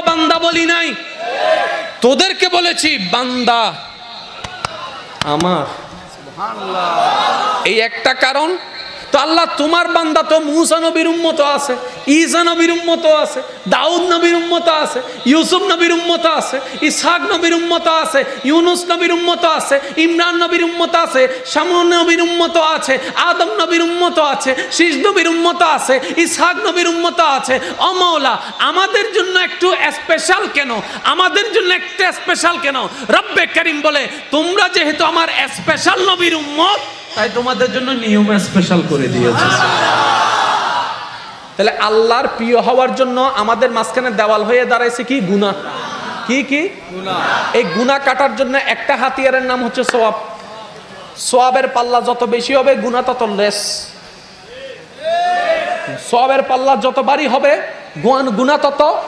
বান্দা বলি নাই? তোদেরকে বলেছি বান্দা। আমার। এই একটা কারণ তো আল্লাহ তোমার বান্দা তো মুসা নবীর উম্মত আছে ঈসা নবীর উম্মত আছে দাউদ নবীর উম্মত আছে ইউসুফ নবীর উম্মত আছে ইসহাক নবীর উম্মত আছে ইউনুস নবীর উম্মত আছে ইমরান নবীর উম্মত আছে শামুন নবীর উম্মত আছে আদম নবীর উম্মত আছে শীষ নবীর উম্মত আছে ইসহাক নবীর উম্মত আছে অমৌলা আমাদের জন্য একটু স্পেশাল কেন আমাদের জন্য একটু স্পেশাল কেন রব্বে করিম বলে তোমরা যেহেতু আমার স্পেশাল নবীর উম্মত তাই তোমাদের জন্য নিয়ম স্পেশাল করে দিয়েছে। তাহলে আল্লাহর প্রিয় হওয়ার জন্য আমাদের মাঝখানে দেওয়াল হয়ে দাঁড়াইছে কি? গুনাহ। কি কি? এই গুনাহ কাটার জন্য একটা হাতিয়ারের নাম হচ্ছে সোয়াব। সোয়াবের পাল্লা যত বেশি হবে গুনাহ তত লেস সোয়াবের পাল্লা যত বাড়ি হবে গুণ- তত